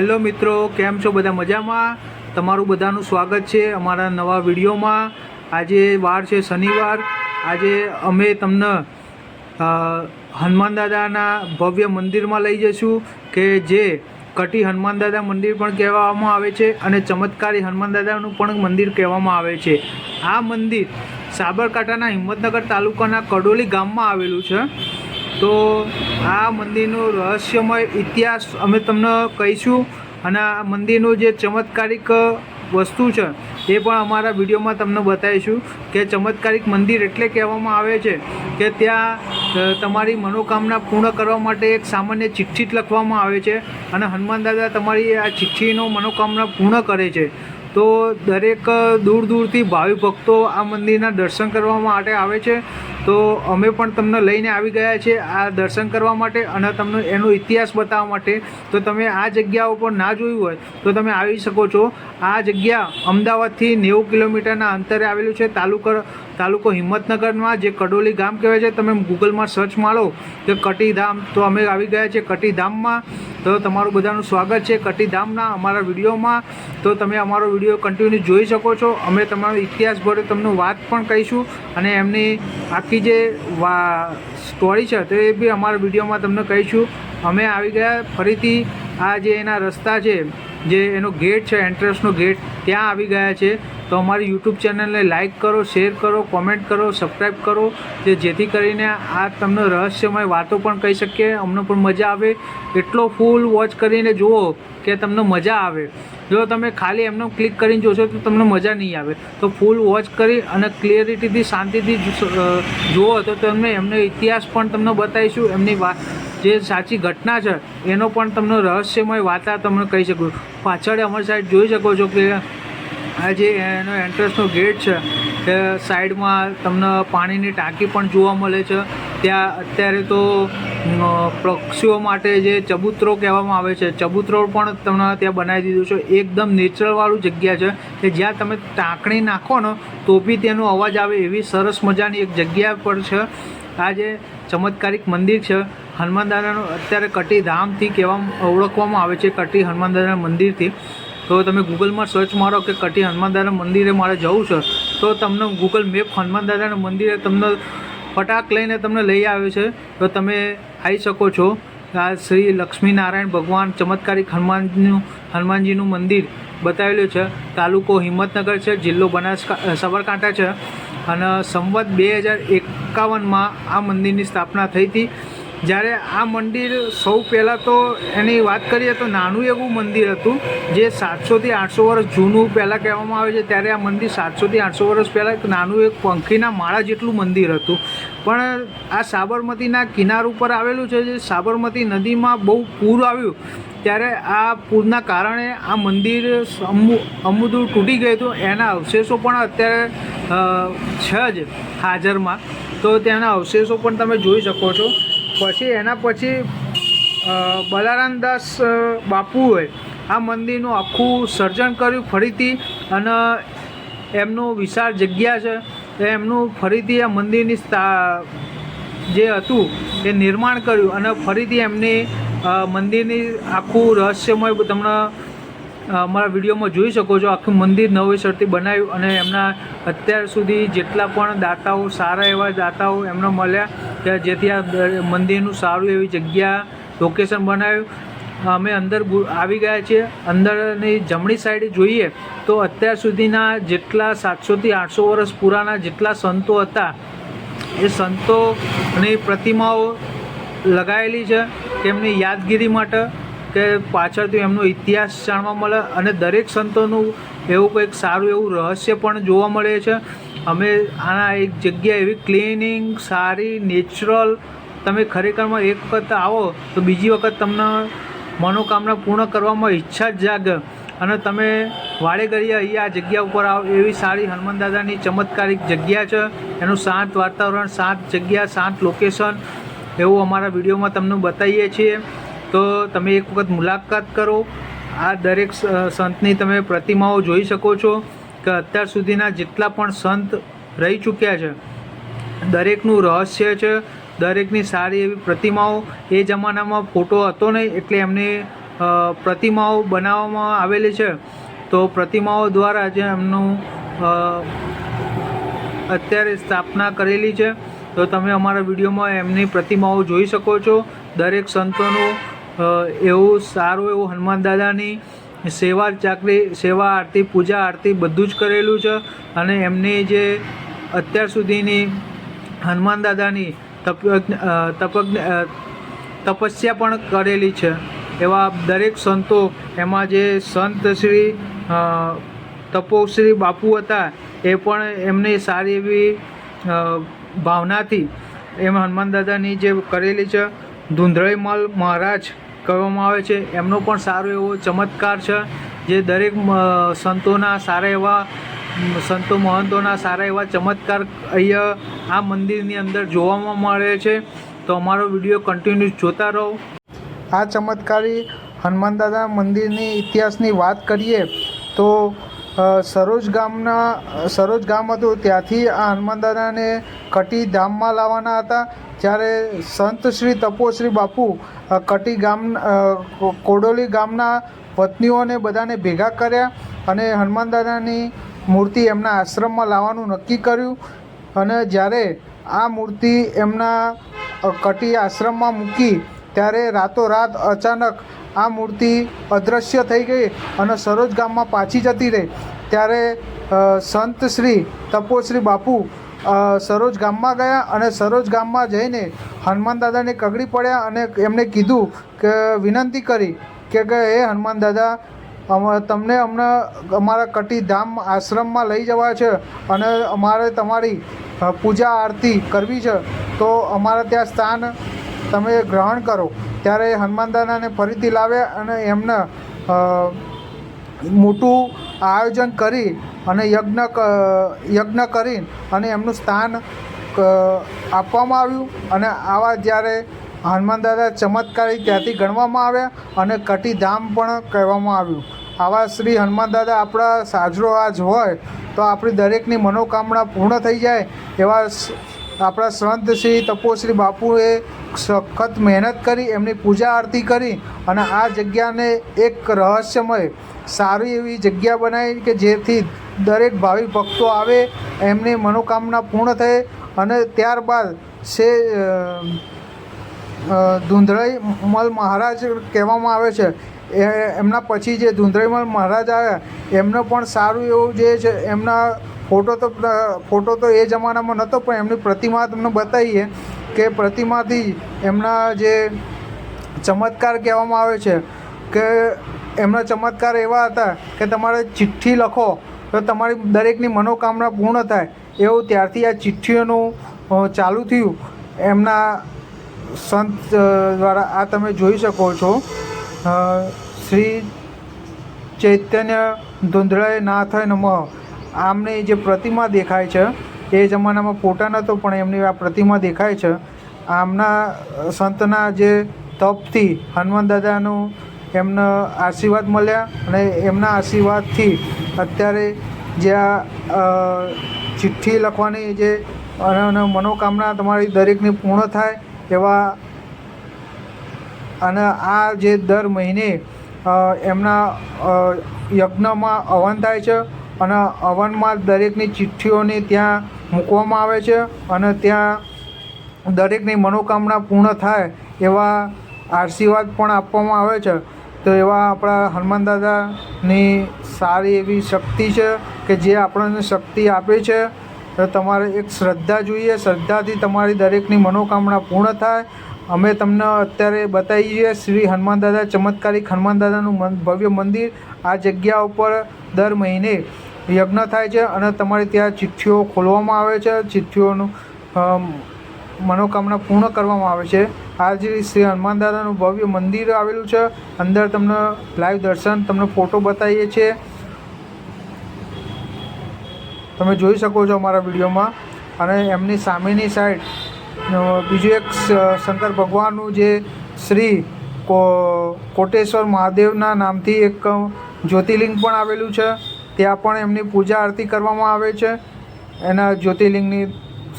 Hello મિત્રો, કેમ છો બધા મજામાં? તમારું બધાનું સ્વાગત છે અમારા નવા વિડીયોમાં. આજે વાર છે શનિવાર. આજે અમે તમને હનુમાન દાદાના ભવ્ય મંદિરમાં લઈ જઈશું કે જે કટી હનુમાન દાદા મંદિર પણ કહેવામાં આવે છે અને ચમત્કારી હનુમાન દાદાનું પણ મંદિર કહેવામાં આવે છે. આ મંદિર સાબરકાંઠાના હિંમતનગર તાલુકાના કડોલી ગામમાં આવેલું છે. તો આ મંદિરનો રહસ્યમય ઇતિહાસ અમે તમને કહીશું અને આ મંદિરનું જે ચમત્કારિક વસ્તુ છે એ પણ અમારા વિડીયોમાં તમને બતાવીશું કે ચમત્કારિક મંદિર એટલે કહેવામાં આવે છે કે ત્યાં તમારી મનોકામના પૂર્ણ કરવા માટે એક સામાન્ય ચિઠ્ઠી લખવામાં આવે છે અને હનુમાન દાદા તમારી આ ચિઠ્ઠીનો મનોકામના પૂર્ણ કરે છે. તો દરેક દૂર દૂરથી ભાવિ ભક્તો આ મંદિરના દર્શન કરવા માટે આવે છે તો અમે પણ તમને લઈને આવી ગયા છે આ દર્શન કરવા માટે અને તમને એનો ઇતિહાસ બતાવવા માટે. તો તમે આ જગ્યા ઉપર ના જોયું હોય તો તમે આવી શકો છો. આ જગ્યા અમદાવાદથી નેવું કિલોમીટરના અંતરે આવેલું છે તાલુકો તાલુકો હિંમતનગરમાં, જે કડોલી ગામ કહેવાય છે. તમે ગૂગલમાં સર્ચ મારો કે કટીધામ તો અમે આવી ગયા છે કટીધામમાં. તો તમારું બધાનું સ્વાગત છે કટીધામના અમારા વિડીયોમાં. તો તમે અમારો વીડિયો કન્ટિન્યુ જોઈ શકો છો. અમે તમારો ઇતિહાસ ભરે તમને વાત પણ કહીશું અને એમની આખી જે સ્ટોરી છે તો બી અમારા વિડીયોમાં તમને કહીશું. અમે આવી ગયા ફરીથી આ જે એના રસ્તા છે, જે એનો ગેટ છે એન્ટ્રન્સનો ગેટ ત્યાં આવી ગયા છે. તો અમારી યુટ્યુબ ચેનલને લાઇક કરો શેર કરો કોમેન્ટ કરો સબસ્ક્રાઈબ કરો, જે જેથી કરીને આ તમને રહસ્યમય વાતો પણ કહી શકીએ. અમને પણ મજા આવે. એટલો ફૂલ વોચ કરીને જુઓ કે તમને મજા આવે. જો તમે ખાલી એમનો ક્લિક કરીને જોશો તો તમને મજા નહીં આવે. તો ફૂલ વોચ કરી અને ક્લિયરિટીથી શાંતિથી જુઓ તો તમને એમનો ઇતિહાસ પણ તમને બતાવીશું. એમની વાત જે સાચી ઘટના છે, એનો પણ તમને રહસ્યમય વાર્તા તમને કહી શકું. પાછળ અમારી સાઈડ જોઈ શકો છો કે આ જે એનો એન્ટ્રન્સનો ગેટ છે તે સાઈડમાં તમને પાણીની ટાંકી પણ જોવા મળે છે. ત્યાં અત્યારે તો પક્ષીઓ માટે જે ચબૂતરો કહેવામાં આવે છે, ચબૂતરો પણ તમને ત્યાં બનાવી દીધું છે. એકદમ નેચરલવાળું જગ્યા છે કે જ્યાં તમે ટાંકણી નાખો ને, તો બી તેનો અવાજ આવે એવી સરસ મજાની એક જગ્યા પર છે. આ જે ચમત્કારિક મંદિર છે હનુમાન દાદાનું અત્યારે કટી ધામથી કહેવામાં ઓળખવામાં આવે છે, કટી હનુમાન દાદાના મંદિરથી. તો તમે ગૂગલમાં સર્ચ મારો કે કટી હનુમાન દાદા મંદિરે મારે જવું છે, તો તમને ગૂગલ મેપ હનુમાન દાદાના મંદિરે તમને ફટાક લઈને તમને લઈ આવે છે. તો તમે આવી શકો છો. આ શ્રી લક્ષ્મીનારાયણ ભગવાન ચમત્કારિક હનુમાનનું હનુમાનજીનું મંદિર બતાવેલું છે. તાલુકો હિંમતનગર છે, જિલ્લો બનાસકા સાબરકાંઠા છે. અને સંવત બે હજાર એકાવનમાં આ મંદિરની સ્થાપના થઈ હતી. જ્યારે આ મંદિર સૌ પહેલાં તો એની વાત કરીએ તો નાનું એવું મંદિર હતું, જે સાતસોથી આઠસો વર્ષ જૂનું પહેલાં કહેવામાં આવે છે. ત્યારે આ મંદિર સાતસોથી આઠસો વર્ષ પહેલાં એક નાનું એક પંખીના માળા જેટલું મંદિર હતું. પણ આ સાબરમતીના કિનાર ઉપર આવેલું છે, જે સાબરમતી નદીમાં બહુ પૂર આવ્યું, ત્યારે આ પૂરના કારણે આ મંદિર અમુ અમુદું તૂટી ગયું હતું. એના અવશેષો પણ અત્યારે છે જ હાજરમાં. તો ત્યાંના અવશેષો પણ તમે જોઈ શકો છો. પછી એના પછી બલારામદાસ બાપુએ આ મંદિરનું આખું સર્જન કર્યું ફરીથી અને એમનું વિશાળ જગ્યા છે. તો એમનું ફરીથી આ મંદિરની સ્થા જે હતું એ નિર્માણ કર્યું અને ફરીથી એમની મંદિરની આખું રહસ્યમય તમને અમારા વિડીયોમાં જોઈ શકો છો. આખું મંદિર નવેસરથી બનાવ્યું અને એમના અત્યાર સુધી જેટલા પણ દાતાઓ, સારા એવા દાતાઓ એમને મળ્યા. કે જેથી આ મંદિરનું સારું એવી જગ્યા લોકેશન બનાવ્યું. અમે અંદર આવી ગયા છીએ. અંદરની જમણી સાઈડે જોઈએ તો અત્યાર સુધીના જેટલા સાતસોથી આઠસો વર્ષ પુરાના જેટલા સંતો હતા, એ સંતોની પ્રતિમાઓ લગાવેલી છે તેમની યાદગીરી માટે કે પાછળથી એમનો ઇતિહાસ જાણવા મળે અને દરેક સંતોનું એવું કંઈક સારું એવું રહસ્ય પણ જોવા મળે છે. અમે આના એક જગ્યા એવી ક્લિનિંગ સારી નેચરલ તમે ખરેખરમાં એક વખત આવો તો બીજી વખત તમને મનોકામના પૂર્ણ કરવામાં ઈચ્છા જ જાગે. અને તમે વાડે અહીંયા આ જગ્યા ઉપર આવો, એવી સારી હનુમાન દાદાની ચમત્કારિક જગ્યા છે. એનું શાંત વાતાવરણ, શાંત જગ્યા, શાંત લોકેશન એવું અમારા વિડીયોમાં તમને બતાવીએ છીએ. તો તમે એક વખત મુલાકાત કરો. આ દરેક સંતની તમે પ્રતિમાઓ જોઈ શકો છો. કે અત્યાર સુધીના જેટલા પણ સંત રહી ચૂક્યા છે, દરેકનું રહસ્ય છે, દરેકની સારી એવી પ્રતિમાઓ એ જમાનામાં ફોટો હતો નહીં એટલે એમને પ્રતિમાઓ બનાવવામાં આવેલી છે. તો પ્રતિમાઓ દ્વારા જે એમનું અત્યારે સ્થાપના કરેલી છે, તો તમે અમારા વિડીયોમાં એમની પ્રતિમાઓ જોઈ શકો છો. દરેક સંતોનું એવું સારું એવું હનુમાન દાદાની સેવા ચાકરી, સેવા આરતી, પૂજા આરતી બધું જ કરેલું છે. અને એમની જે અત્યાર સુધીની હનુમાન દાદાની તપ તપસ્યા પણ કરેલી છે. એવા દરેક સંતો, એમાં જે સંત શ્રી તપોશ્રી બાપુ હતા, એ પણ એમની સારી એવી ભાવનાથી એમ હનુમાન દાદાની જે કરેલી છે. ધૂંધળીમલ મહારાજ કહેવામાં આવે છે. એમનો પણ સારો એવો ચમત્કાર છે જે દરેક સંતોના સારા એવા સંતો મહંતોના સારા એવા ચમત્કાર અહીંયા આ મંદિરની અંદર જોવામાં મળે છે. તો અમારો વીડિયો કન્ટિન્યુ જોતા રહો. આ ચમત્કારી હનુમાન દાદા મંદિરની ઇતિહાસની વાત કરીએ તો સરોજ ગામના સરોજ ગામ હતું. ત્યાંથી આ હનુમાન દાદાને કટી ધામમાં લાવવાના હતા. જ્યારે સંત શ્રી તપોશ્રી બાપુ કટી ગામ કોડોલી ગામના પત્નીઓને બધાને ભેગા કર્યા અને હનુમાન દાદાની મૂર્તિ એમના આશ્રમમાં લાવવાનું નક્કી કર્યું. અને જ્યારે આ મૂર્તિ એમના કટી આશ્રમમાં મૂકી, ત્યારે રાતોરાત અચાનક આ મૂર્તિ અદૃશ્ય થઈ ગઈ અને સરોજ ગામમાં પાછી જતી રહી. ત્યારે સંત શ્રી તપોશ્રી બાપુ સરોજ ગામમાં ગયા અને સરોજ ગામમાં જઈને હનુમાન દાદાને કગડી પડ્યા અને એમને કીધું કે, વિનંતી કરી કે હે હનુમાન દાદા તમને અમને, અમારા કટી ધામ આશ્રમમાં લઈ જવા છે અને અમારે તમારી પૂજા આરતી કરવી છે. તો અમારા ત્યાં સ્થાન તમે ગ્રહણ કરો, ત્યારે હનુમાન દાદાને ફરીથી લાવે અને એમને મોટું આયોજન કરી અને યજ્ઞ યજ્ઞ કરી અને એમનું સ્થાન આપવામાં આવ્યું. અને આવા જ્યારે હનુમાન દાદા ચમત્કારી ત્યાંથી ગણવામાં આવ્યા અને કટીધામ પણ કહેવામાં આવ્યું. આવા શ્રી હનુમાન દાદા આપણા સાજરો આજ હોય, તો આપણી દરેકની મનોકામના પૂર્ણ થઈ જાય એવા આપણા સંત શ્રી તપોશ્રી બાપુએ સખત મહેનત કરી, એમની પૂજા આરતી કરી અને આ જગ્યાને એક રહસ્યમય, સારી એવી જગ્યા બનાવી કે જેથી દરેક ભાવિ ભક્તો આવે, એમની મનોકામના પૂર્ણ થાય અને ત્યારબાદ સે ધૂંધળાઈમલ મહારાજ કહેવામાં આવે છે. એ, એમના પછી જે ધૂંધળાઈમલ મહારાજ આવ્યા, એમનો પણ સારું એવું જે છે, એમના ફોટો તો ફોટો તો એ જમાનામાં નહોતો પણ એમની પ્રતિમા તમને બતાવીએ કે પ્રતિમાથી એમના જે ચમત્કાર કહેવામાં આવે છે કે એમના ચમત્કાર એવા હતા કે તમારે ચિઠ્ઠી લખો તો તમારી દરેકની મનોકામના પૂર્ણ થાય. એવું ત્યારથી આ ચિઠ્ઠીઓનું ચાલુ થયું. એમના સંત દ્વારા આ તમે જોઈ શકો છો. શ્રી ચૈતન્ય ધુંધળાય નાથ નમઃ. આમની જે પ્રતિમા દેખાય છે, એ જમાનામાં ફોટા નહોતો પણ એમની આ પ્રતિમા દેખાય છે. આમના સંતના જે તપથી હનુમાન દાદાનું એમને આશીર્વાદ મળ્યા અને એમના આશીર્વાદથી અત્યારે જે આ ચિઠ્ઠી લખવાની જે અને મનોકામના તમારી દરેકની પૂર્ણ થાય એવા અને આ જે દર મહિને એમના યજ્ઞમાં હવન થાય છે. અને હવનમાં દરેકની ચિઠ્ઠીઓને ત્યાં મૂકવામાં આવે છે અને ત્યાં દરેકની મનોકામના પૂર્ણ થાય એવા આશીર્વાદ પણ આપવામાં આવે છે. તો એવા આપણા હનુમાન દાદાની સારી એવી શક્તિ છે કે જે આપણને શક્તિ આપે છે. તો તમારે એક શ્રદ્ધા જોઈએ, શ્રદ્ધાથી તમારી દરેકની મનોકામના પૂર્ણ થાય. અમે તમને અત્યારે બતાવીએ શ્રી હનુમાન દાદા ચમત્કારિક હનુમાન દાદાનું ભવ્ય મંદિર આ જગ્યા ઉપર દર મહિને યજ્ઞ થાય છે અને તમારે ત્યાં ચિઠ્ઠીઓ ખોલવામાં આવે છે. ચિઠ્ઠીઓનું મનોકામના પૂર્ણ કરવામાં આવે છે. આજે શ્રી હનુમાન દાદાનું ભવ્ય મંદિર આવેલું છે, અંદર તમને લાઈવ દર્શન, તમને ફોટો બતાવીએ છીએ. તમે જોઈ શકો છો અમારા વિડીયોમાં. અને એમની સામેની સાઈડ બીજું એક શંકર ભગવાનનું જે શ્રી કોટેશ્વર મહાદેવના નામથી એક જ્યોતિર્લિંગ પણ આવેલું છે. ત્યાં પણ એમની પૂજા આરતી કરવામાં આવે છે. એના જ્યોતિર્લિંગની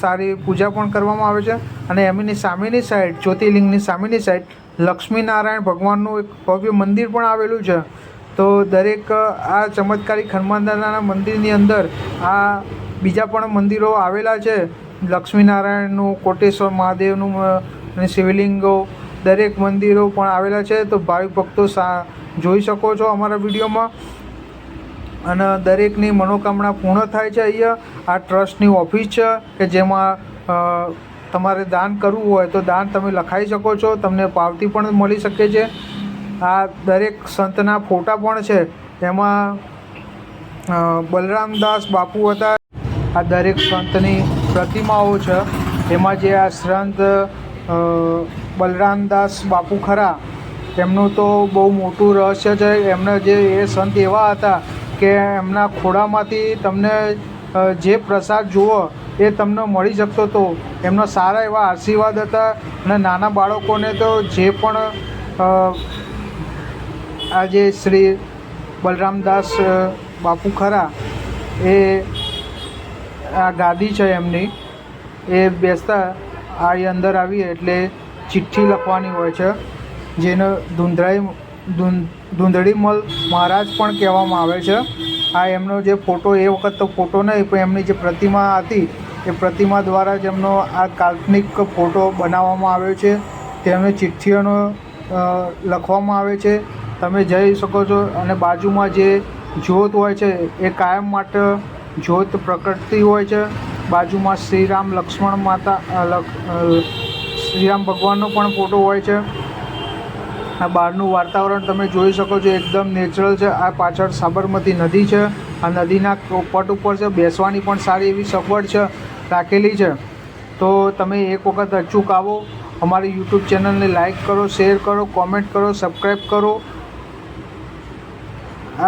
સારી પૂજા પણ કરવામાં આવે છે. અને એમની સામેની સાઈડ જ્યોતિર્લિંગની સામેની સાઈડ લક્ષ્મીનારાયણ ભગવાનનું એક ભવ્ય મંદિર પણ આવેલું છે. તો દરેક આ ચમત્કારિક હનુમાનદાદાના મંદિરની અંદર આ બીજા પણ મંદિરો આવેલા છે. લક્ષ્મીનારાયણનું, કોટેશ્વર મહાદેવનું શિવલિંગો દરેક મંદિરો પણ આવેલા છે. તો ભાવિક ભક્તો સા, જોઈ શકો છો અમારા વિડીયોમાં. અને દરેકની મનોકામના પૂર્ણ થાય છે અહીંયા. આ ટ્રસ્ટની ઓફિસ છે કે જેમાં તમારે દાન કરવું હોય તો દાન તમે લખાઈ શકો છો. તમને પાવતી પણ મળી શકે છે. આ દરેક સંતના ફોટા પણ છે. એમાં બલરામદાસ બાપુ હતા. આ દરેક સંતની પ્રતિમાઓ છે. એમાં જે આ સંત બલરામદાસ બાપુ ખરા, એમનું તો બહુ મોટું રહસ્ય છે. એમના જે એ સંત એવા હતા કે એમના ખોળામાંથી તમને જે પ્રસાદ જુઓ, એ તમને મળી શકતો હતો એમનો સારા એવા આશીર્વાદ હતા અને નાના બાળકોને તો જે પણ આજે શ્રી બલરામદાસ બાપુ ખરા, એ આ ગાદી છે એમની, એ બેસતા આ અંદર આવીએ એટલે ચિઠ્ઠી લખવાની હોય છે, જેનો ધૂંધરાઈ ધૂંધળાઈ ધૂંધળીમલ મહારાજ પણ કહેવામાં આવે છે. આ એમનો જે ફોટો એ વખત તો ફોટો નહીં, પણ એમની જે પ્રતિમા હતી, એ પ્રતિમા દ્વારા જ એમનો આ કાલ્પનિક ફોટો બનાવવામાં આવ્યો છે. તેમને ચિઠ્ઠીઓનો લખવામાં આવે છે. તમે જઈ શકો છો અને બાજુમાં જે જ્યોત હોય છે, એ કાયમ માટે જ્યોત પ્રકટતી હોય છે. બાજુમાં શ્રીરામ લક્ષ્મણ માતા શ્રીરામ ભગવાનનો પણ ફોટો હોય છે. આ બહારનું વાતાવરણ તમે જોઈ શકો છો, એકદમ નેચરલ છે. આ પાછળ સાબરમતી નદી છે. આ નદીના પટ ઉપર છે. બેસવાની પણ સારી એવી સગવડ છે, રાખેલી છે. તો તમે એક વખત અચૂક આવો. અમારી યુટ્યુબ ચેનલને લાઈક કરો શેર કરો કોમેન્ટ કરો સબસ્ક્રાઈબ કરો.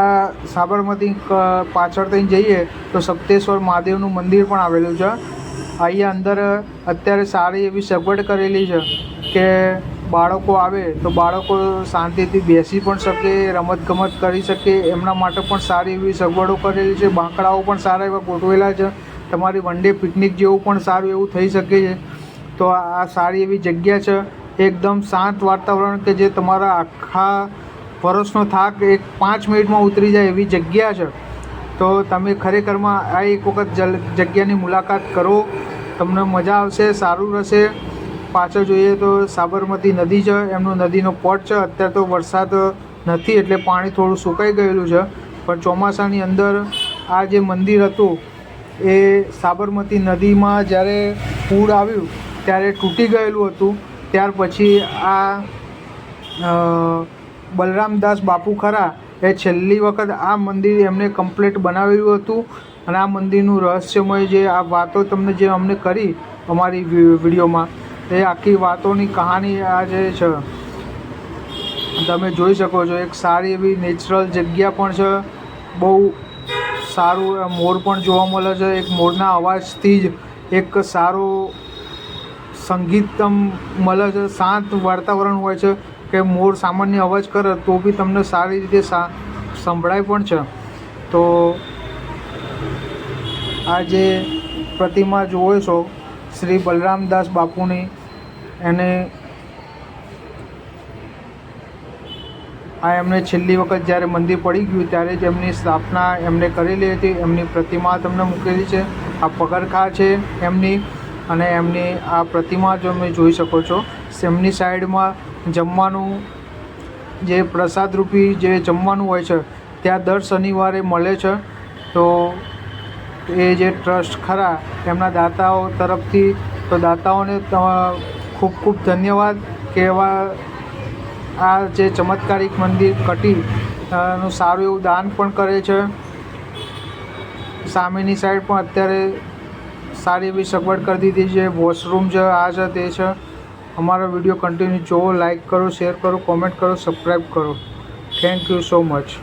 આ સાબરમતી પાછળ થઈને જઈએ તો સપ્તેશ્વર મહાદેવનું મંદિર પણ આવેલું છે. અહીંયા અંદર અત્યારે સારી એવી સગવડ કરેલી છે કે બાળકો આવે તો બાળકો શાંતિથી બેસી પણ શકે, રમતગમત કરી શકે, એમના માટે પણ સારી એવી સગવડો કરેલી છે. બાંકડાઓ પણ સારા એવા ગોઠવેલા છે. તમારી વન ડે પિકનિક જેવું પણ સારું એવું થઈ શકે છે. તો આ સારી એવી જગ્યા છે. એકદમ શાંત વાતાવરણ કે જે તમારા આખા વર્ષનો થાક એક પાંચ મિનિટમાં ઉતરી જાય એવી જગ્યા છે. તો તમે ખરેખરમાં આ એક વખત જગ્યાની મુલાકાત કરો. તમને મજા આવશે, સારું રહેશે. પાછળ જોઈએ તો સાબરમતી નદી છે, એમનો નદીનો પોટ છે. અત્યારે તો વરસાદ નથી એટલે પાણી થોડું સુકાઈ ગયેલું છે. પણ ચોમાસાની અંદર આ જે મંદિર હતું, એ સાબરમતી નદીમાં જ્યારે પૂર આવ્યું, ત્યારે તૂટી ગયેલું હતું. ત્યાર પછી આ બલરામદાસ બાપુ ખરા, એ છેલ્લી વખત આ મંદિર એમને કમ્પ્લીટ બનાવેલું હતું. અને આ મંદિરનું રહસ્યમય જે આ વાતો તમને જે અમને કરી અમારી વિડીયોમાં એ આખી વાતોની કહાની આ જે છે, તમે જોઈ શકો છો, એક સારી એવી નેચરલ જગ્યા પણ છે. બહુ સારું મોર પણ જોવા મળે છે. એક મોરના અવાજથી જ એક સારો સંગીતમ મળે છે. શાંત વાતાવરણ હોય છે કે મોર સામાન્ય અવાજ કરે તો બી તમને સારી રીતે સંભળાય પણ છે. તો આ જે પ્રતિમા જોવો છો, શ્રી બલરામદાસ બાપુની એને આ એમને છેલ્લી વખત જ્યારે મંદિર પડી ગયું ત્યારે જ એમની સ્થાપના એમને કરેલી હતી. એમની પ્રતિમા તમને મૂકેલી છે. આ પગરખા છે એમની અને એમની આ પ્રતિમા તમે જોઈ શકો છો, એમની સાઈડમાં જમવાનું જે પ્રસાદરૂપી જે જમવાનું હોય છે, ત્યાં દર શનિવારે મળે છે. તો એ જે ટ્રસ્ટ ખરા, એમના દાતાઓ તરફથી તો દાતાઓને ખૂબ ખૂબ ધન્યવાદ કે એવા આ જે ચમત્કારિક મંદિર કટી નું સારું એવું દાન પણ કરે છે. સામેની સાઈડ પણ અત્યારે સારી એવી સગવડ કરી દીધી છે. વોશરૂમ છે આ છે તે છે. અમારો વીડિયો કન્ટિન્યુ જોવો લાઈક કરો શેર કરો કોમેન્ટ કરો સબસ્ક્રાઈબ કરો. Thank you so much